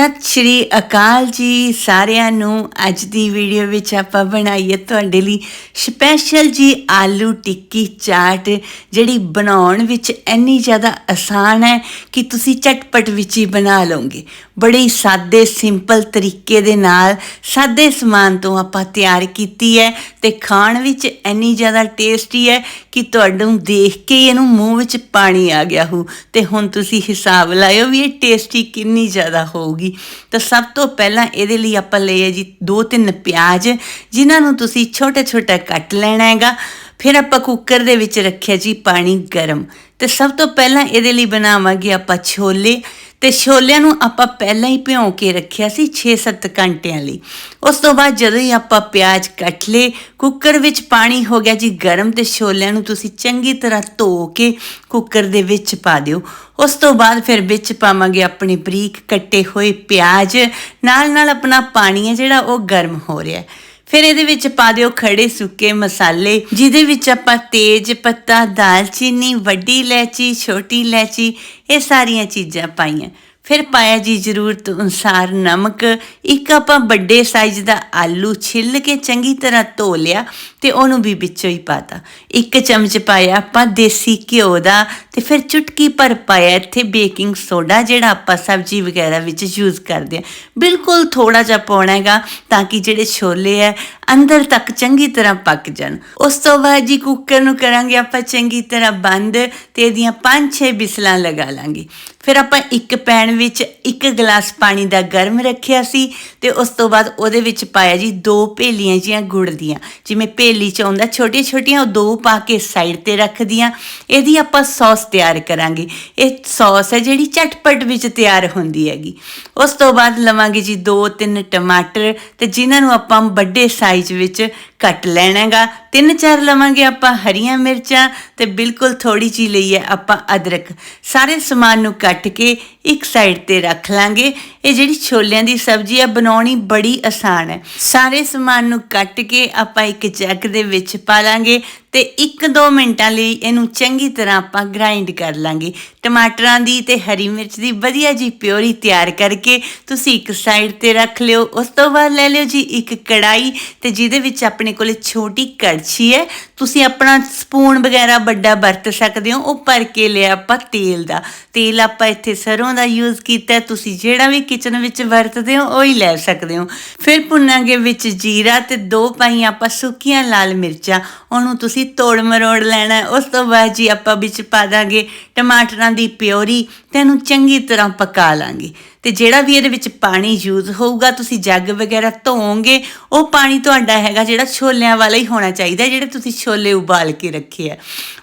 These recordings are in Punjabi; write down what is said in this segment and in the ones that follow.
ਸਤਿ ਸ਼੍ਰੀ ਅਕਾਲ ਜੀ ਸਾਰਿਆਂ ਨੂੰ। ਅੱਜ ਦੀ ਵੀਡੀਓ ਵਿੱਚ ਆਪਾਂ ਬਣਾਈਏ ਤੁਹਾਡੇ ਲਈ ਸਪੈਸ਼ਲ ਜੀ ਆਲੂ ਟਿੱਕੀ ਚਾਟ, ਜਿਹੜੀ ਬਣਾਉਣ ਵਿੱਚ ਇੰਨੀ ਜ਼ਿਆਦਾ ਆਸਾਨ ਹੈ ਕਿ ਤੁਸੀਂ ਝਟਪਟ ਵਿੱਚ ਹੀ ਬਣਾ ਲਓਗੇ। ਬੜੇ ਸਾਦੇ ਸਿੰਪਲ ਤਰੀਕੇ ਦੇ ਨਾਲ ਸਾਦੇ ਸਮਾਨ ਤੋਂ ਆਪਾਂ ਤਿਆਰ ਕੀਤੀ ਹੈ ਤੇ ਖਾਣ ਵਿੱਚ ਇੰਨੀ ਜ਼ਿਆਦਾ ਟੇਸਟੀ ਹੈ ਕਿ ਤੁਹਾਨੂੰ ਦੇਖ ਕੇ ਇਹਨੂੰ ਮੂੰਹ ਵਿੱਚ ਪਾਣੀ ਆ ਗਿਆ ਹੋ ਤੇ ਹੁਣ ਤੁਸੀਂ ਹਿਸਾਬ ਲਾਇਓ ਵੀ ਇਹ ਟੇਸਟੀ ਕਿੰਨੀ ਜ਼ਿਆਦਾ ਹੋਊਗੀ। ਤਾਂ ਸਭ ਤੋਂ ਪਹਿਲਾਂ ਇਹਦੇ ਲਈ ਆਪਾਂ ਲਏ ਜੀ ਦੋ ਤਿੰਨ ਪਿਆਜ਼, ਜਿਨ੍ਹਾਂ ਨੂੰ ਤੁਸੀਂ ਛੋਟਾ ਛੋਟਾ ਕੱਟ ਲੈਣਾ ਹੈਗਾ। ਫਿਰ ਆਪਾਂ ਕੁੱਕਰ ਦੇ ਵਿੱਚ ਰੱਖਿਆ ਜੀ ਪਾਣੀ ਗਰਮ। ਤੇ ਸਭ ਤੋਂ ਪਹਿਲਾਂ ਇਹਦੇ ਲਈ ਬਣਾਵਾਂਗੇ ਆਪਾਂ ਛੋਲੇ। ਤੇ ਛੋਲਿਆਂ ਨੂੰ ਆਪਾਂ ਪਹਿਲਾਂ ਹੀ ਭਿਉਂ ਕੇ ਰੱਖਿਆ ਸੀ 6-7 ਘੰਟਿਆਂ ਲਈ। ਉਸ ਤੋਂ ਬਾਅਦ ਜਦੋਂ ਹੀ ਆਪਾਂ ਪਿਆਜ਼ ਕੱਟ ਲਏ, ਕੁੱਕਰ ਵਿੱਚ ਪਾਣੀ ਹੋ ਗਿਆ ਜੀ ਗਰਮ ਤੇ ਛੋਲਿਆਂ ਨੂੰ ਤੁਸੀਂ ਚੰਗੀ ਤਰ੍ਹਾਂ ਧੋ ਕੇ ਕੁੱਕਰ ਦੇ ਵਿੱਚ ਪਾ ਦਿਓ। ਉਸ ਤੋਂ ਬਾਅਦ ਫਿਰ ਵਿੱਚ ਪਾਵਾਂਗੇ ਆਪਣੇ ਬਰੀਕ ਕੱਟੇ ਹੋਏ ਪਿਆਜ਼। ਨਾਲ ਨਾਲ ਆਪਣਾ ਪਾਣੀ ਹੈ ਜਿਹੜਾ ਉਹ ਗਰਮ ਹੋ ਰਿਹਾ ਹੈ। ਫਿਰ ਇਹਦੇ ਵਿੱਚ ਪਾ ਦਿਓ ਖੜੇ ਸੁੱਕੇ ਮਸਾਲੇ, ਜਿਹਦੇ ਵਿੱਚ ਆਪਾਂ ਤੇਜ ਪੱਤਾ, ਦਾਲਚੀਨੀ, ਵੱਡੀ ਇਲਾਇਚੀ, ਛੋਟੀ ਇਲਾਇਚੀ, ਇਹ ਸਾਰੀਆਂ ਚੀਜ਼ਾਂ ਪਾਈਆਂ। ਫਿਰ ਪਾਇਆ ਜੀ ਜ਼ਰੂਰਤ ਅਨੁਸਾਰ ਨਮਕ। ਇੱਕ ਆਪਾਂ ਵੱਡੇ ਸਾਈਜ਼ ਦਾ ਆਲੂ ਛਿੱਲ ਕੇ ਚੰਗੀ ਤਰ੍ਹਾਂ ਧੋ ਲਿਆ ਤੇ ਉਹਨੂੰ ਵੀ ਵਿੱਚੋਂ ਹੀ ਪਾਤਾ। ਇੱਕ ਚਮਚ ਪਾਇਆ ਆਪਾਂ ਦੇਸੀ ਘਿਓ ਦਾ ਤੇ ਫਿਰ ਚੁਟਕੀ ਭਰ ਪਾਇਆ ਇੱਥੇ ਬੇਕਿੰਗ ਸੋਡਾ ਜਿਹੜਾ ਆਪਾਂ ਸਬਜ਼ੀ ਵਗੈਰਾ ਵਿੱਚ ਯੂਜ਼ ਕਰਦੇ ਆ ਬਿਲਕੁਲ ਥੋੜਾ ਜਿਹਾ ਪਾਉਣਾ ਹੈਗਾ ਤਾਂ ਕਿ ਜਿਹੜੇ ਛੋਲੇ ਹੈ ਅੰਦਰ ਤੱਕ ਚੰਗੀ ਤਰ੍ਹਾਂ ਪੱਕ ਜਾਣ। ਉਸ ਤੋਂ ਬਾਅਦ ਜੀ ਕੁੱਕਰ ਨੂੰ ਕਰਾਂਗੇ ਆਪਾਂ ਚੰਗੀ ਤਰ੍ਹਾਂ ਬੰਦ ਤੇ ਇਹਦੀਆਂ 5-6 ਬਿਸਲਾਂ ਲਗਾ ਲਾਂਗੇ। ਫਿਰ ਆਪਾਂ ਇੱਕ ਪੈਨ ਵਿੱਚ ਇੱਕ ਗਲਾਸ ਪਾਣੀ ਦਾ ਗਰਮ ਰੱਖਿਆ ਸੀ ਤੇ ਉਸ ਤੋਂ ਬਾਅਦ ਉਹਦੇ ਵਿੱਚ ਪਾਇਆ ਜੀ ਦੋ ਭੇਲੀਆਂ ਜੀਆਂ ਗੁੜ ਦੀਆਂ। ਜਿਵੇਂ ਭੇਲੀ ਚ ਆਉਂਦਾ ਛੋਟੀਆਂ ਛੋਟੀਆਂ ਉਹ ਦੋ ਪਾ ਕੇ ਸਾਈਡ ਤੇ ਰੱਖਦੀਆਂ। ਇਹਦੀ ਆਪਾਂ ਸੌਸ ਤਿਆਰ ਕਰਾਂਗੇ। ਇਹ ਸੌਸ ਹੈ ਜਿਹੜੀ ਝਟਪਟ ਵਿੱਚ ਤਿਆਰ ਹੁੰਦੀ ਹੈਗੀ। ਉਸ ਤੋਂ ਬਾਅਦ ਲਵਾਂਗੇ ਜੀ ਦੋ ਤਿੰਨ ਟਮਾਟਰ ਤੇ ਜਿਨ੍ਹਾਂ ਨੂੰ ਆਪਾਂ ਵੱਡੇ ਸਾਈਜ਼ ਵਿੱਚ ਕੱਟ ਲੈਣਾ ਹੈਗਾ ਤਿੰਨ ਚਾਰ ਲਵਾਂਗੇ ਆਪਾਂ ਹਰੀਆਂ ਮਿਰਚਾਂ ਤੇ ਬਿਲਕੁਲ ਥੋੜੀ ਜਿਹੀ ਲਈ ਹੈ ਆਪਾਂ ਅਦਰਕ। ਸਾਰੇ ਸਮਾਨ ਨੂੰ ਕੱਟ ਕੇ ਇੱਕ ਸਾਈਡ ਤੇ ਰੱਖ ਲਾਂਗੇ। ਇਹ ਜਿਹੜੀ ਛੋਲਿਆਂ ਦੀ ਸਬਜ਼ੀ ਆ, ਬਣਾਉਣੀ ਬੜੀ ਆਸਾਨ ਹੈ। ਸਾਰੇ ਸਮਾਨ ਨੂੰ ਕੱਟ ਕੇ ਆਪਾਂ ਇੱਕ ਜੱਗ ਦੇ ਵਿੱਚ ਪਾ ਲਾਂਗੇ। ਤੇ 1-2 ਮਿੰਟਾਂ ਲਈ ਇਹਨੂੰ ਚੰਗੀ ਤਰ੍ਹਾਂ ਆਪਾਂ ਗ੍ਰਾਈਂਡ ਕਰ ਲਾਂਗੇ। ਟਮਾਟਰਾਂ ਦੀ ਤੇ ਹਰੀ ਮਿਰਚ ਦੀ ਵਧੀਆ ਜੀ ਪਿਓਰੀ ਤਿਆਰ ਕਰਕੇ ਤੁਸੀਂ ਇੱਕ ਸਾਈਡ ਤੇ ਰੱਖ ਲਿਓ। ਉਸ ਤੋਂ ਬਾਅਦ ਲੈ ਲਿਓ ਜੀ ਇੱਕ ਕੜਾਈ ਤੇ ਜਿਹਦੇ ਵਿੱਚ ਆਪਣੇ ਕੋਲੇ ਛੋਟੀ ਕੜਛੀ ਹੈ। ਤੁਸੀਂ ਆਪਣਾ ਸਪੂਨ ਵਗੈਰਾ ਵੱਡਾ ਵਰਤ ਸਕਦੇ ਹੋ। ਉਹ ਭਰ ਕੇ ਲਿਆ ਆਪਾਂ ਤੇਲ ਦਾ। ਤੇਲ ਆਪਾਂ ਇੱਥੇ ਸਰੋਂ ਦਾ ਯੂਜ਼ ਕੀਤਾ। ਤੁਸੀਂ ਜਿਹੜਾ ਵੀ ਕਿਚਨ ਵਿੱਚ ਵਰਤਦੇ ਹੋ, ਉਹ ਹੀ ਲੈ ਸਕਦੇ ਹੋ। ਫਿਰ ਭੁੰਨਾਂਗੇ ਵਿੱਚ ਜੀਰਾ ਤੇ ਦੋ ਪਾਈਆਂ ਆਪਾਂ ਸੁੱਕੀਆਂ ਲਾਲ ਮਿਰਚਾਂ। ਉਹਨੂੰ ਤੁਸੀਂ ਤੋੜ ਮਰੋੜ ਲੈਣਾ ਉਸ ਤੋਂ ਬਾਅਦ ਜੀ ਆਪਾਂ ਵਿੱਚ ਪਾ ਦਾਂਗੇ ਟਮਾਟਰਾਂ ਦੀ ਪਿਓਰੀ ਤੇ ਇਹਨੂੰ ਚੰਗੀ ਤਰ੍ਹਾਂ ਪਕਾ ਲਾਂਗੇ। ਤੇ ਜਿਹੜਾ ਵੀ ਇਹਦੇ ਵਿੱਚ ਪਾਣੀ ਯੂਜ਼ ਹੋਊਗਾ, ਤੁਸੀਂ ਜੱਗ ਵਗੈਰਾ ਧੋਓਗੇ ਉਹ ਪਾਣੀ ਤੁਹਾਡਾ ਹੈਗਾ ਜਿਹੜਾ ਛੋਲਿਆਂ ਵਾਲਾ ਹੀ ਹੋਣਾ ਚਾਹੀਦਾ, ਜਿਹੜੇ ਤੁਸੀਂ ਛੋਲੇ ਉਬਾਲ ਕੇ ਰੱਖੇ ਆ।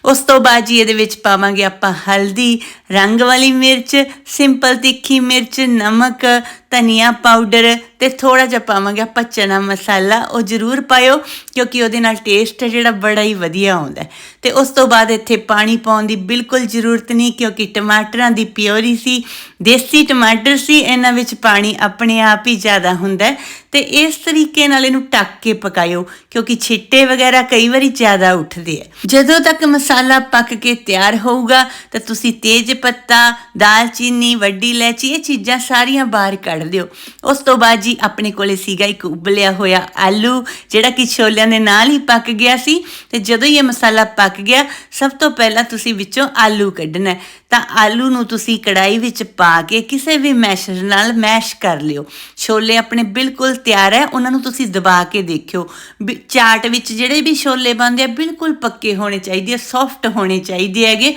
ਉਸ ਤੋਂ ਬਾਅਦ ਜੀ ਇਹਦੇ ਵਿੱਚ ਪਾਵਾਂਗੇ ਆਪਾਂ ਹਲਦੀ ਰੰਗ ਵਾਲੀ ਮਿਰਚ ਸਿੰਪਲ ਤਿੱਖੀ ਮਿਰਚ, ਨਮਕ, ਧਨੀਆ ਪਾਊਡਰ ਤੇ ਥੋੜਾ ਜਿਹਾ ਪਾਵਾਂਗੇ ਆਪਾਂ ਚਨਾ ਮਸਾਲਾ, ਉਹ ਜ਼ਰੂਰ ਪਾਇਓ ਕਿਉਂਕਿ ਉਹਦੇ ਨਾਲ ਟੇਸਟ ਹੈ ਜਿਹੜਾ ਬੜਾ ਹੀ ਵਧੀਆ ਆਉਂਦਾ ਹੈ। ਤੇ ਉਸ ਤੋਂ ਬਾਅਦ ਇੱਥੇ ਪਾਣੀ ਪਾਉਣ ਦੀ ਬਿਲਕੁਲ ਜ਼ਰੂਰਤ ਨਹੀਂ ਕਿਉਂਕਿ ਟਮਾਟਰਾਂ ਦੀ ਪਿਓਰੀ ਸੀ, ਦੇਸੀ ਟਮਾਟਰ ਸੀ, ਇਹਨਾਂ ਵਿੱਚ ਪਾਣੀ ਆਪਣੇ ਆਪ ਹੀ ਜ਼ਿਆਦਾ ਹੁੰਦਾ ਹੈ ਤੇ ਇਸ ਤਰੀਕੇ ਨਾਲ ਇਹਨੂੰ ਢੱਕ ਕੇ ਪਕਾਇਓ ਕਿਉਂਕਿ ਛਿੱਟੇ ਵਗੈਰਾ ਕਈ ਵਾਰੀ ਜ਼ਿਆਦਾ ਉੱਠਦੇ ਆ ਜਦੋਂ ਤੱਕ ਮਸਾਲਾ ਪੱਕ ਕੇ ਤਿਆਰ ਹੋਊਗਾ ਤਾਂ ਤੁਸੀਂ ਤੇਜ ਪੱਤਾ ਦਾਲਚੀਨੀ ਵੱਡੀ ਇਲਾਇਚੀ, ਇਹ ਚੀਜ਼ਾਂ ਸਾਰੀਆਂ ਬਾਹਰ ਕੱਢ ਦਿਓ ਉਸ ਤੋਂ ਬਾਅਦ ਜੀ ਆਪਣੇ ਕੋਲੇ ਸੀਗਾ ਇੱਕ ਉਬਲਿਆ ਹੋਇਆ ਆਲੂ, ਜਿਹੜਾ ਕਿ ਛੋਲਿਆਂ ਦੇ ਨਾਲ ਹੀ ਪੱਕ ਗਿਆ ਸੀ। ਤੇ ਜਦੋਂ ਹੀ ਇਹ ਮਸਾਲਾ ਪੱਕ ਗਿਆ, ਸਭ ਤੋਂ ਪਹਿਲਾਂ ਤੁਸੀਂ ਵਿੱਚੋਂ ਆਲੂ ਕੱਢਣਾ ਤਾਂ ਆਲੂ ਨੂੰ ਤੁਸੀਂ ਕੜਾਈ ਵਿੱਚ ਪਾ ਕੇ ਕਿਸੇ ਵੀ ਮੈਸ਼ਰ ਨਾਲ ਮੈਸ਼ ਕਰ ਲਿਓ। ਛੋਲੇ ਆਪਣੇ ਬਿਲਕੁਲ ਤਿਆਰ ਹੈ, ਉਹਨਾਂ ਨੂੰ ਤੁਸੀਂ ਦਬਾ ਕੇ ਦੇਖਿਓ। ਵੀ ਚਾਟ ਵਿੱਚ ਜਿਹੜੇ ਵੀ ਛੋਲੇ ਬਣਦੇ ਆ, ਬਿਲਕੁਲ ਪੱਕੇ ਹੋਣੇ ਚਾਹੀਦੇ ਆ ਸੌਫਟ ਹੋਣੇ ਚਾਹੀਦੇ ਹੈਗੇ।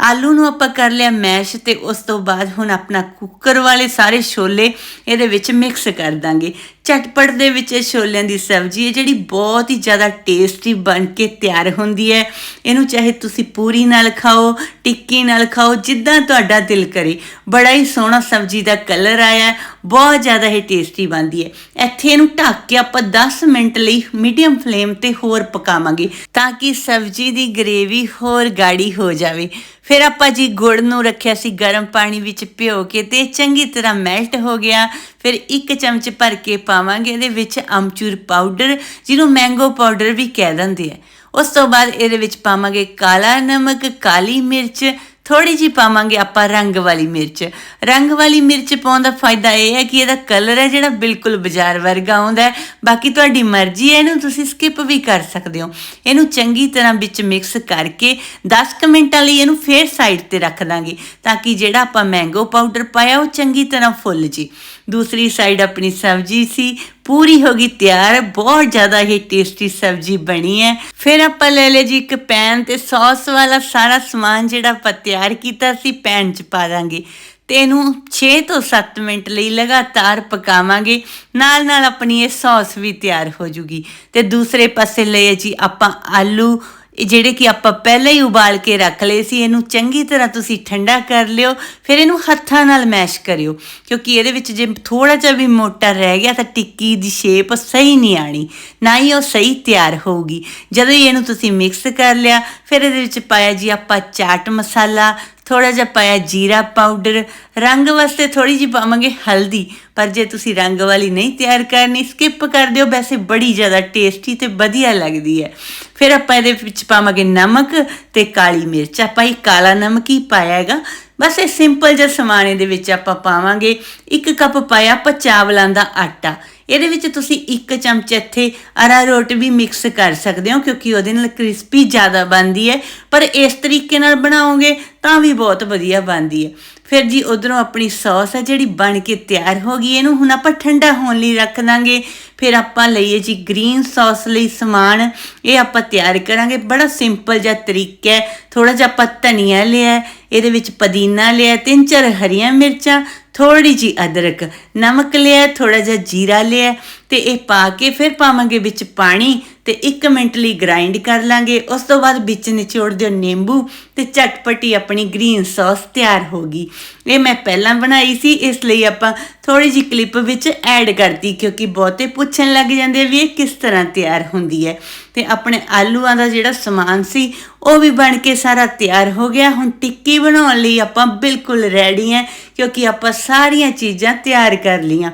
ਆਲੂ ਨੂੰ ਆਪਾਂ ਕਰ ਲਿਆ ਮੈਸ਼ ਤੇ ਉਸ ਤੋਂ ਬਾਅਦ ਹੁਣ ਆਪਣਾ ਕੁੱਕਰ ਵਾਲੇ ਸਾਰੇ ਛੋਲੇ ਇਹਦੇ ਵਿੱਚ ਮਿਕਸ ਕਰ ਦਾਂਗੇ। ਚਟਪਟ ਦੇ ਵਿੱਚ ਇਹ ਛੋਲਿਆਂ ਦੀ ਸਬਜ਼ੀ ਹੈ ਜਿਹੜੀ ਬਹੁਤ ਹੀ ਜ਼ਿਆਦਾ ਟੇਸਟੀ ਬਣ ਕੇ ਤਿਆਰ ਹੁੰਦੀ ਹੈ ਇਹਨੂੰ ਚਾਹੇ ਤੁਸੀਂ ਪੂਰੀ ਨਾਲ ਖਾਓ ਟਿੱਕੀ ਨਾਲ ਖਾਓ ਜਿੱਦਾਂ ਤੁਹਾਡਾ ਦਿਲ ਕਰੇ ਬੜਾ ਹੀ ਸੋਹਣਾ ਸਬਜ਼ੀ ਦਾ ਕਲਰ ਆਇਆ ਬਹੁਤ ਜ਼ਿਆਦਾ ਇਹ ਟੇਸਟੀ ਬਣਦੀ ਹੈ ਇੱਥੇ ਇਹਨੂੰ ਢੱਕ ਕੇ ਆਪਾਂ 10 ਮਿੰਟ ਲਈ ਮੀਡੀਅਮ ਫਲੇਮ ਤੇ ਹੋਰ ਪਕਾਵਾਂਗੇ ਤਾਂ ਕਿ ਸਬਜ਼ੀ ਦੀ ਗ੍ਰੇਵੀ ਹੋਰ ਗਾੜੀ ਹੋ ਜਾਵੇ ਫਿਰ ਆਪਾਂ ਜੀ ਗੁੜ ਨੂੰ ਰੱਖਿਆ ਸੀ ਗਰਮ ਪਾਣੀ ਵਿੱਚ ਭਿਓ ਕੇ ਤੇ ਚੰਗੀ ਤਰ੍ਹਾਂ ਮੈਲਟ ਹੋ ਗਿਆ ਫਿਰ ਇੱਕ ਚਮਚ ਭਰ ਕੇ ਪਾਵਾਂਗੇ, ਇਹਦੇ ਵਿੱਚ ਅਮਚੂਰ ਪਾਊਡਰ ਜਿਹਨੂੰ ਮੈਂਗੋ ਪਾਊਡਰ ਵੀ ਕਹਿ ਦਿੰਦੇ ਆ। ਉਸ ਤੋਂ ਬਾਅਦ ਇਹਦੇ ਵਿੱਚ ਪਾਵਾਂਗੇ ਕਾਲਾ ਨਮਕ, ਕਾਲੀ ਮਿਰਚ ਥੋੜੀ ਜੀ ਪਾਵਾਂਗੇ ਆਪਾਂ ਰੰਗ ਵਾਲੀ ਮਿਰਚ। ਰੰਗ ਵਾਲੀ ਮਿਰਚ ਪਾਉਣ ਦਾ ਫਾਇਦਾ ਇਹ ਹੈ ਕਿ ਇਹਦਾ ਕਲਰ ਹੈ ਜਿਹੜਾ ਬਿਲਕੁਲ ਬਾਜ਼ਾਰ ਵਰਗਾ ਆਉਂਦਾ ਹੈ। ਬਾਕੀ ਤੁਹਾਡੀ ਮਰਜ਼ੀ ਹੈ, ਇਹਨੂੰ ਤੁਸੀਂ ਸਕਿਪ ਵੀ ਕਰ ਸਕਦੇ ਹੋ। ਇਹਨੂੰ ਚੰਗੀ ਤਰ੍ਹਾਂ ਵਿੱਚ ਮਿਕਸ ਕਰਕੇ 10 ਕੁ ਮਿੰਟਾਂ ਲਈ ਇਹਨੂੰ ਫੇਰ ਸਾਈਡ ਤੇ ਰੱਖ ਦਾਂਗੇ ਤਾਂ ਕਿ ਜਿਹੜਾ ਆਪਾਂ ਮੈਂਗੋ ਪਾਊਡਰ ਪਾਇਆ ਉਹ ਚੰਗੀ ਤਰ੍ਹਾਂ ਫੁੱਲ ਜੀ। ਦੂਸਰੀ ਸਾਈਡ ਆਪਣੀ ਸਬਜ਼ੀ ਸੀ ਪੂਰੀ ਹੋ ਗਈ ਤਿਆਰ, ਬਹੁਤ ਜ਼ਿਆਦਾ ਹੀ ਟੇਸਟੀ ਸਬਜ਼ੀ ਬਣੀ ਹੈ। ਫਿਰ ਆਪਾਂ ਲੈ ਲਿਆ ਜੀ ਇੱਕ ਪੈਨ ਤੇ ਸੌਸ ਵਾਲਾ ਸਾਰਾ ਸਮਾਨ ਜਿਹੜਾ ਆਪਾਂ ਤਿਆਰ ਕੀਤਾ ਸੀ ਪੈਨ 'ਚ ਪਾ ਦਾਂਗੇ। ਤੇ ਇਹਨੂੰ 6 ਤੋਂ 7 ਮਿੰਟ ਲਈ ਲਗਾਤਾਰ ਪਕਾਵਾਂਗੇ। ਨਾਲ ਨਾਲ ਆਪਣੀ ਇਹ ਸੌਸ ਵੀ ਤਿਆਰ ਹੋ ਜੂਗੀ। ਤੇ ਦੂਸਰੇ ਪਾਸੇ ਲਏ ਜੀ ਆਪਾਂ ਆਲੂ ਇਹ ਜਿਹੜੇ ਕਿ ਆਪਾਂ ਪਹਿਲਾਂ ਹੀ ਉਬਾਲ ਕੇ ਰੱਖ ਲਏ ਸੀ, ਇਹਨੂੰ ਚੰਗੀ ਤਰ੍ਹਾਂ ਤੁਸੀਂ ਠੰਡਾ ਕਰ ਲਿਓ, ਫਿਰ ਇਹਨੂੰ ਹੱਥਾਂ ਨਾਲ ਮੈਸ਼ ਕਰਿਓ। ਕਿਉਂਕਿ ਇਹਦੇ ਵਿੱਚ ਜੇ ਥੋੜਾ ਜਿਹਾ ਵੀ ਮੋਟਾ ਰਹਿ ਗਿਆ ਤਾਂ ਟਿੱਕੀ ਦੀ ਸ਼ੇਪ ਸਹੀ ਨਹੀਂ ਆਣੀ, ਨਾ ਹੀ ਉਹ ਸਹੀ ਤਿਆਰ ਹੋਊਗੀ। ਜਦੋਂ ਹੀ ਇਹਨੂੰ ਤੁਸੀਂ ਮਿਕਸ ਕਰ ਲਿਆ, ਫਿਰ ਇਹਦੇ ਵਿੱਚ ਪਾਇਆ ਜੀ ਆਪਾਂ ਚਾਟ ਮਸਾਲਾ ਥੋੜਾ ਜਿਹਾ ਪਾਇਆ ਜੀਰਾ ਪਾਊਡਰ ਰੰਗ ਵਾਸਤੇ ਥੋੜੀ ਜਿਹੀ ਪਾਵਾਂਗੇ ਹਲਦੀ, ਪਰ ਜੇ ਤੁਸੀਂ ਰੰਗ ਵਾਲੀ ਨਹੀਂ ਤਿਆਰ ਕਰਨੀ ਸਕਿਪ ਕਰ ਦਿਓ, ਵੈਸੇ ਬੜੀ ਜ਼ਿਆਦਾ ਟੇਸਟੀ ਤੇ ਵਧੀਆ ਲੱਗਦੀ ਹੈ। ਫਿਰ ਆਪਾਂ ਇਹਦੇ ਵਿੱਚ ਪਾਵਾਂਗੇ ਨਮਕ ਤੇ ਕਾਲੀ ਮਿਰਚ। ਆਪਾਂ ਇਹ ਕਾਲਾ ਨਮਕ ਹੀ ਪਾਇਆ ਹੈਗਾ। ਬਸ ਇਹ ਸਿੰਪਲ ਜਿਹਾ ਸਮਾਨ ਇਹਦੇ ਵਿੱਚ ਆਪਾਂ ਪਾਵਾਂਗੇ। ਇੱਕ ਕੱਪ ਪਾਇਆ ਆਪਾਂ ਚਾਵਲਾਂ ਦਾ ਆਟਾ। ਇਹਦੇ ਵਿੱਚ ਤੁਸੀਂ ਇੱਕ ਚਮਚ ਇੱਥੇ ਅਰਾਰੋਟ ਵੀ ਮਿਕਸ ਕਰ ਸਕਦੇ ਹੋ, ਕਿਉਂਕਿ ਉਹਦੇ ਨਾਲ ਕ੍ਰਿਸਪੀ ਜ਼ਿਆਦਾ ਬਣਦੀ ਹੈ। ਪਰ ਇਸ ਤਰੀਕੇ ਨਾਲ ਬਣਾਓਗੇ ਤਾਂ ਵੀ ਬਹੁਤ ਵਧੀਆ ਬਣਦੀ ਹੈ। ਫਿਰ ਜੀ ਉਧਰੋਂ ਆਪਣੀ ਸੌਸ ਹੈ ਜਿਹੜੀ ਬਣ ਕੇ ਤਿਆਰ ਹੋ ਗਈ, ਇਹਨੂੰ ਹੁਣ ਆਪਾਂ ਠੰਡਾ ਹੋਣ ਲਈ ਰੱਖ ਦਾਂਗੇ। ਫਿਰ ਆਪਾਂ ਲਈਏ ਜੀ ਗ੍ਰੀਨ ਸੌਸ ਲਈ ਸਮਾਨ। ਇਹ ਆਪਾਂ ਤਿਆਰ ਕਰਾਂਗੇ। ਬੜਾ ਸਿੰਪਲ ਜਿਹਾ ਤਰੀਕਾ ਹੈ। ਥੋੜਾ ਜਿਹਾ ਆਪਾਂ ਧਨੀਆ ਲਿਆ ਇਹਦੇ ਵਿੱਚ ਪੁਦੀਨਾ ਲਿਆ ਤਿੰਨ ਚਾਰ ਹਰੀਆਂ ਮਿਰਚਾਂ ਥੋੜੀ ਜੀ ਅਦਰਕ, ਨਮਕ ਲਿਆ ਥੋੜਾ ਜਿਹਾ ਜੀਰਾ ਲਿਆ ਤੇ ਇਹ ਪਾ ਕੇ ਫਿਰ ਪਾਵਾਂਗੇ ਵਿੱਚ ਪਾਣੀ ਤੇ 1 ਮਿੰਟ ਲਈ ਗ੍ਰਾਈਂਡ ਕਰ ਲਾਂਗੇ। ਉਸ ਤੋਂ ਬਾਅਦ ਵਿੱਚ ਨਿਚੋੜ ਦਿਓ ਨਿੰਬੂ ਤੇ ਚਟਪਟੀ ਆਪਣੀ ਗ੍ਰੀਨ ਸੌਸ ਤਿਆਰ ਹੋ ਗਈ। ਇਹ ਮੈਂ ਪਹਿਲਾਂ ਬਣਾਈ ਸੀ। ਇਸ ਲਈ ਆਪਾਂ ਥੋੜੀ ਜੀ ਕਲਿੱਪ ਵਿੱਚ ਐਡ ਕਰਤੀ ਕਿਉਂਕਿ ਬਹੁਤੇ ਪੁੱਛਣ ਲੱਗ ਜਾਂਦੇ ਵੀ ਇਹ ਕਿਸ ਤਰ੍ਹਾਂ ਤਿਆਰ ਹੁੰਦੀ ਹੈ। ਤੇ ਆਪਣੇ ਆਲੂਆਂ ਦਾ ਜਿਹੜਾ ਸਮਾਨ ਸੀ, ਉਹ ਵੀ ਬਣ ਕੇ ਸਾਰਾ ਤਿਆਰ ਹੋ ਗਿਆ। ਹੁਣ ਟਿੱਕੀ ਬਣਾਉਣ ਲਈ ਆਪਾਂ ਬਿਲਕੁਲ ਰੈਡੀ ਹਾਂ, ਕਿਉਂਕਿ ਆਪਾਂ ਸਾਰੀਆਂ ਚੀਜ਼ਾਂ ਤਿਆਰ ਕਰ ਲੀਆਂ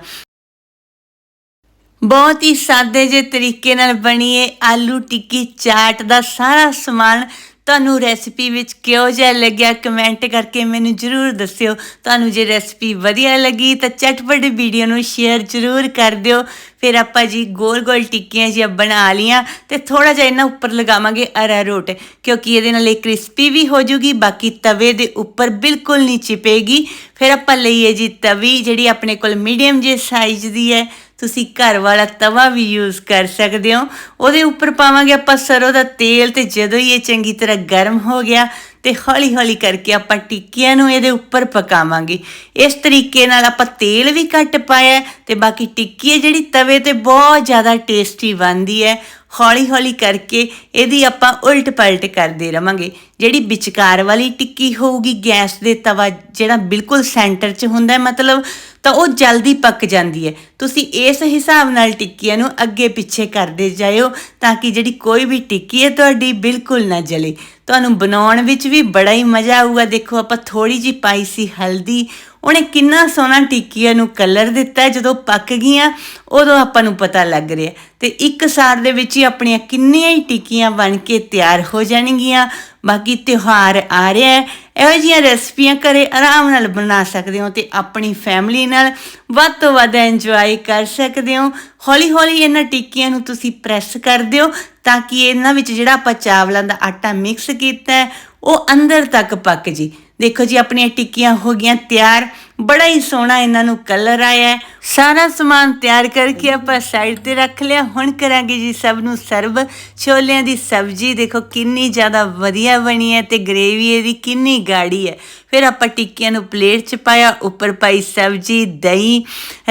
ਬਹੁਤ ਹੀ ਸਾਦੇ ਜੇ ਤਰੀਕੇ ਨਾਲ ਬਣੀ ਇਹ ਆਲੂ ਟਿੱਕੀ ਚਾਟ ਦਾ ਸਾਰਾ ਸਮਾਨ ਤੁਹਾਨੂੰ ਰੈਸਪੀ ਵਿੱਚ ਕਿਹੋ ਜਿਹਾ ਲੱਗਿਆ? ਕਮੈਂਟ ਕਰਕੇ ਮੈਨੂੰ ਜਰੂਰ ਦੱਸਿਓ। ਤੁਹਾਨੂੰ ਜੇ ਰੈਸਪੀ ਵਧੀਆ ਲੱਗੀ ਤਾਂ ਚਟਪਟ ਵੀਡੀਓ ਨੂੰ ਸ਼ੇਅਰ ਜਰੂਰ ਕਰ ਦਿਓ। ਫਿਰ ਆਪਾਂ ਜੀ ਗੋਲ ਗੋਲ ਟਿੱਕੀਆਂ ਜਿਹਾ ਬਣਾ ਲੀਆਂ ਤੇ ਥੋੜਾ ਜਿਹਾ ਇਹਨਾਂ ਉੱਪਰ ਲਗਾਵਾਂਗੇ ਅਰਾਰੋਟ ਕਿਉਂਕਿ ਇਹਦੇ ਨਾਲ ਇਹ ਕ੍ਰਿਸਪੀ ਵੀ ਹੋ ਜੂਗੀ ਬਾਕੀ ਤਵੇ ਦੇ ਉੱਪਰ ਬਿਲਕੁਲ ਨਹੀਂ ਚਿਪੇਗੀ। ਫਿਰ ਆਪਾਂ ਲਈਏ ਜੀ ਤਵੀ, ਜਿਹੜੀ ਆਪਣੇ ਕੋਲ ਮੀਡੀਅਮ ਜੇ ਸਾਈਜ਼ ਦੀ ਹੈ। ਤੁਸੀਂ ਘਰ ਵਾਲਾ ਤਵਾ ਵੀ ਯੂਜ਼ ਕਰ ਸਕਦੇ ਹੋ। ਉਹਦੇ ਉੱਪਰ ਪਾਵਾਂਗੇ ਆਪਾਂ ਸਰੋਂ ਦਾ ਤੇਲ ਤੇ ਜਦੋਂ ਹੀ ਇਹ ਚੰਗੀ ਤਰ੍ਹਾਂ ਗਰਮ ਹੋ ਗਿਆ ਤੇ ਹੌਲੀ ਹੌਲੀ ਕਰਕੇ ਆਪਾਂ ਟਿੱਕੀਆਂ ਨੂੰ ਇਹਦੇ ਉੱਪਰ ਪਕਾਵਾਂਗੇ। ਇਸ ਤਰੀਕੇ ਨਾਲ ਆਪਾਂ ਤੇਲ ਵੀ ਘੱਟ ਪਾਇਆ ਤੇ ਬਾਕੀ ਟਿੱਕੀ ਹੈ ਜਿਹੜੀ ਤਵੇ ਤੇ ਬਹੁਤ ਜ਼ਿਆਦਾ ਟੇਸਟੀ ਬਣਦੀ ਹੈ ਹੌਲੀ ਹੌਲੀ ਕਰਕੇ ਇਹਦੀ ਆਪਾਂ ਉਲਟ ਪਲਟ ਕਰਦੇ ਰਵਾਂਗੇ। ਜਿਹੜੀ ਵਿਚਕਾਰ ਵਾਲੀ ਟਿੱਕੀ ਹੋਊਗੀ, ਗੈਸ ਦੇ ਤਵਾ ਜਿਹੜਾ ਬਿਲਕੁਲ ਸੈਂਟਰ 'ਚ ਹੁੰਦਾ ਹੈ, ਮਤਲਬ ਤਾਂ ਉਹ ਜਲਦੀ ਪੱਕ ਜਾਂਦੀ ਹੈ। ਤੁਸੀਂ ਇਸ ਹਿਸਾਬ ਨਾਲ ਟਿੱਕੀਆਂ ਨੂੰ ਅੱਗੇ ਪਿੱਛੇ ਕਰਦੇ ਜਾਇਓ ਤਾਂ ਕਿ ਜਿਹੜੀ ਕੋਈ ਵੀ ਟਿੱਕੀ ਹੈ ਤੁਹਾਡੀ ਬਿਲਕੁਲ ਨਾ ਜਲੇ। ਤੁਹਾਨੂੰ ਬਣਾਉਣ ਵਿੱਚ ਵੀ ਬੜਾ ਹੀ ਮਜ਼ਾ ਆਊਗਾ। ਦੇਖੋ, ਆਪਾਂ ਥੋੜੀ ਜੀ ਪਾਈ ਸੀ ਹਲਦੀ। ਉਹਨੇ ਕਿੰਨਾ ਸੋਹਣਾ ਟਿੱਕੀਆਂ ਨੂੰ ਕਲਰ ਦਿੱਤਾ ਜਦੋਂ ਪੱਕ ਗਈਆਂ, ਉਦੋਂ ਆਪਾਂ ਨੂੰ ਪਤਾ ਲੱਗ ਰਿਹਾ ਤੇ ਇੱਕ ਸਾਰ ਦੇ ਵਿੱਚ ਹੀ ਆਪਣੀਆਂ ਕਿੰਨੀਆਂ ਹੀ ਟਿੱਕੀਆਂ ਬਣ ਕੇ ਤਿਆਰ ਹੋ ਜਾਣਗੀਆਂ। ਬਾਕੀ ਤਿਉਹਾਰ ਆ ਰਿਹਾ ਹੈ। ਇਹੋ ਜਿਹੀਆਂ ਰੈਸਪੀਆਂ ਘਰੇ ਆਰਾਮ ਨਾਲ ਬਣਾ ਸਕਦੇ ਹੋ ਤੇ ਆਪਣੀ ਫੈਮਿਲੀ ਨਾਲ ਵੱਧ ਤੋਂ ਵੱਧ ਇੰਜੋਏ ਕਰ ਸਕਦੇ ਹੋ। ਹੌਲੀ ਹੌਲੀ ਇਹਨਾਂ ਟਿੱਕੀਆਂ ਨੂੰ ਤੁਸੀਂ ਪ੍ਰੈਸ ਕਰ ਦਿਓ ਤਾਂ ਕਿ ਇਹਨਾਂ ਵਿੱਚ ਜਿਹੜਾ ਆਪਾਂ ਚਾਵਲਾਂ ਦਾ ਆਟਾ ਮਿਕਸ ਕੀਤਾ ਹੈ, ਉਹ ਅੰਦਰ ਤੱਕ ਪੱਕ ਜੀ। ਦੇਖੋ ਜੀ, ਆਪਣੀਆਂ ਟਿੱਕੀਆਂ ਹੋ ਗਈਆਂ ਤਿਆਰ। ਬੜਾ ਹੀ ਸੋਹਣਾ ਇਹਨਾਂ ਨੂੰ ਕਲਰ ਆਇਆ ਹੈ। ਸਾਰਾ ਸਮਾਨ ਤਿਆਰ ਕਰਕੇ ਆਪਾਂ ਸਾਈਡ ਤੇ ਰੱਖ ਲਿਆ। ਹੁਣ ਕਰਾਂਗੇ ਜੀ ਸਭ ਨੂੰ ਸਰਵ ਛੋਲਿਆਂ ਦੀ ਸਬਜ਼ੀ ਦੇਖੋ ਕਿੰਨੀ ਜ਼ਿਆਦਾ ਵਧੀਆ ਬਣੀ ਹੈ ਤੇ ਗ੍ਰੇਵੀ ਇਹਦੀ ਕਿੰਨੀ ਗਾੜੀ ਹੈ। ਫਿਰ ਆਪਾਂ ਟਿੱਕੀਆਂ ਨੂੰ ਪਲੇਟ 'ਚ ਪਾਇਆ, ਉੱਪਰ ਪਾਈ ਸਬਜ਼ੀ, ਦਹੀਂ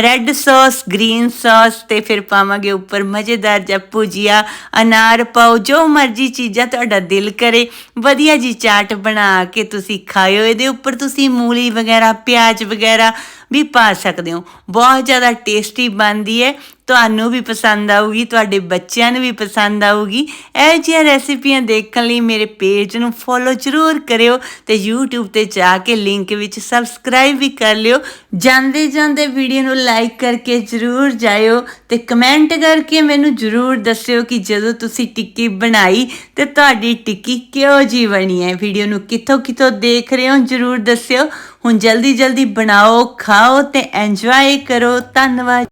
ਰੈੱਡ ਸੌਸ ਗ੍ਰੀਨ ਸੌਸ ਤੇ ਫਿਰ ਪਾਵਾਂਗੇ ਉੱਪਰ ਮਜ਼ੇਦਾਰ ਜਿਹਾ ਭੁਜੀਆ, ਅਨਾਰ ਪਾਓ, ਜੋ ਮਰਜ਼ੀ ਚੀਜ਼ਾਂ ਤੁਹਾਡਾ ਦਿਲ ਕਰੇ। ਵਧੀਆ ਜੀ ਚਾਟ ਬਣਾ ਕੇ ਤੁਸੀਂ ਖਾਇਓ। ਇਹਦੇ ਉੱਪਰ ਤੁਸੀਂ ਮੂਲੀ ਵਗੈਰਾ, ਪਿਆਜ਼ ਵਗੈਰਾ ਵੀ ਪਾ ਸਕਦੇ ਹੋ। ਬਹੁਤ ਜ਼ਿਆਦਾ ਟੇਸਟੀ ਬਣਦੀ ਹੈ। ਤੁਹਾਨੂੰ ਵੀ ਪਸੰਦ ਆਊਗੀ, ਤੁਹਾਡੇ ਬੱਚਿਆਂ ਨੂੰ ਵੀ ਪਸੰਦ ਆਊਗੀ। ਇਹ ਜਿਹੀਆਂ ਰੈਸਿਪੀਆਂ ਦੇਖਣ ਲਈ ਮੇਰੇ ਪੇਜ ਨੂੰ ਫੋਲੋ ਜ਼ਰੂਰ ਕਰਿਓ ਤੇ YouTube ਤੇ ਜਾ ਕੇ ਲਿੰਕ ਵਿੱਚ ਸਬਸਕ੍ਰਾਈਬ ਵੀ ਕਰ ਲਿਓ। ਜਾਂਦੇ ਜਾਂਦੇ ਵੀਡੀਓ ਨੂੰ ਲਾਈਕ ਕਰਕੇ ਜ਼ਰੂਰ ਜਾਇਓ ਤੇ ਕਮੈਂਟ ਕਰਕੇ ਮੈਨੂੰ ਜ਼ਰੂਰ ਦੱਸਿਓ ਕਿ ਜਦੋਂ ਤੁਸੀਂ ਟਿੱਕੀ ਬਣਾਈ ਤੇ ਤੁਹਾਡੀ ਟਿੱਕੀ ਕਿਹੋ ਜੀ ਬਣੀ ਹੈ। ਵੀਡੀਓ ਨੂੰ ਕਿੱਥੋਂ ਕਿੱਥੋਂ ਦੇਖ ਰਹੇ ਹੋ ਜ਼ਰੂਰ ਦੱਸਿਓ। ਹੁਣ ਜਲਦੀ ਜਲਦੀ ਬਣਾਓ, ਖਾ ਖਾਓ ਤੇ ਇੰਜੋਏ ਕਰੋ ਧੰਨਵਾਦ।